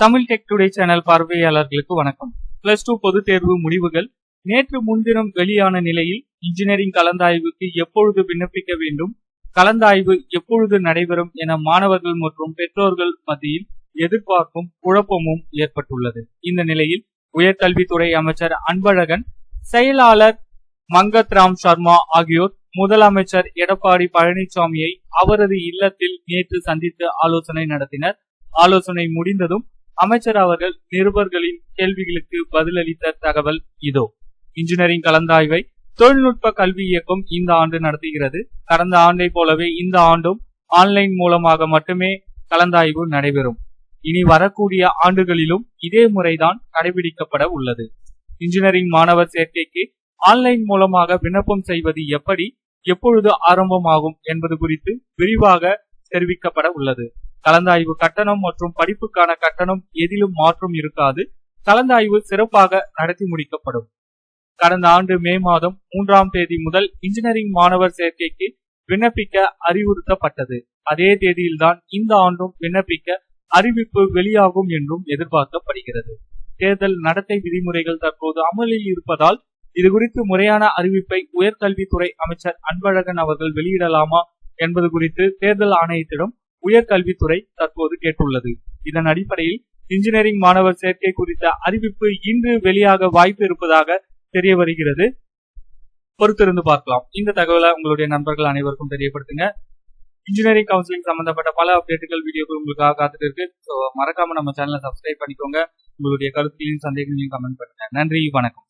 Tamil tech today channel பார்வையாளர்களுக்கு வணக்கம். Plus two பொதுத் தேர்வு முடிவுகள். நேற்று முன்தினம் வெளியான நிலையில் இன்ஜினியரிங் கலந்தாய்வுக்கு எப்பொழுது விண்ணப்பிக்க வேண்டும்? கலந்தாய்வு எப்பொழுது நடைபெறும் என மாணவர்கள் மற்றும் பெற்றோர்கள் மத்தியில் எதிர்பார்ப்பும் குழப்பமும் ஏற்பட்டுள்ளது. இந்த நிலையில் உயர்கல்வித்துறை அமைச்சர் அன்பழகன் செயலாளர் மங்கத் ராம் சர்மா ஆகியோர் முதலமைச்சர் எடப்பாடி பழனிசாமியை அவரது இல்லத்தில் நேற்று சந்தித்து ஆலோசனை நடத்தினர். ஆலோசனை முடிந்ததும் அமைச்சர் அவர்கள் நிருபர்களின் கேள்விகளுக்கு பதிலளித்த தகவல் இதோ. இன்ஜினியரிங் கலந்தாய்வை தொழில்நுட்ப கல்வி இயக்கம் இந்த ஆண்டு நடத்துகிறது. கடந்த ஆண்டை போலவே இந்த ஆண்டும் ஆன்லைன் மூலமாக மட்டுமே கலந்தாய்வு நடைபெறும். இனி வரக்கூடிய ஆண்டுகளிலும் இதே முறைதான் கடைபிடிக்கப்பட உள்ளது. இன்ஜினியரிங் மாணவர் சேர்க்கைக்கு ஆன்லைன் மூலமாக விண்ணப்பம் செய்வது எப்படி எப்பொழுது ஆரம்பமாகும் என்பது குறித்து விரிவாக தெரிவிக்கப்பட உள்ளது. கலந்தாய்வு கட்டணம் மற்றும் படிப்புக்கான கட்டணம் எதிலும் மாற்றம் இருக்காது. கலந்தாய்வு சிறப்பாக நடத்தி முடிக்கப்படும். கடந்த ஆண்டு மே மாதம் மூன்றாம் தேதி முதல் இன்ஜினியரிங் மாணவர் சேர்க்கைக்கு விண்ணப்பிக்க அறிவுறுத்தப்பட்டது. அதே தேதியில்தான் இந்த ஆண்டும் விண்ணப்பிக்க அறிவிப்பு வெளியாகும் என்றும் எதிர்பார்க்கப்படுகிறது. தேர்தல் நடத்தை விதிமுறைகள் தற்போது அமலில் இருப்பதால் இது குறித்து முறையான அறிவிப்பை உயர்கல்வித்துறை அமைச்சர் அன்பழகன் அவர்கள் வெளியிடலாமா என்பது குறித்து தேர்தல் ஆணையத்திடம் உயர்கல்வித்துறை தற்போது கேட்டுள்ளது. இதன் அடிப்படையில் இன்ஜினியரிங் மாணவர் சேர்க்கை குறித்த அறிவிப்பு இன்று வெளியாக வாய்ப்பு இருப்பதாக தெரிய வருகிறது. பொறுத்திருந்து பார்க்கலாம். இந்த தகவலை உங்களுடைய நண்பர்கள் அனைவருக்கும் தெரியப்படுத்துங்க. இன்ஜினியரிங் கவுன்சிலிங் சம்பந்தப்பட்ட பல அப்டேட்டுகள் வீடியோக்கள் உங்களுக்காக காத்துட்டு இருக்கு. ஸோ மறக்காம நம்ம சேனலை சப்ஸ்கிரைப் பண்ணிக்கோங்க. உங்களுடைய கருத்துகளையும் சந்தேகங்களையும் கமெண்ட் பண்ணுங்க. நன்றி வணக்கம்.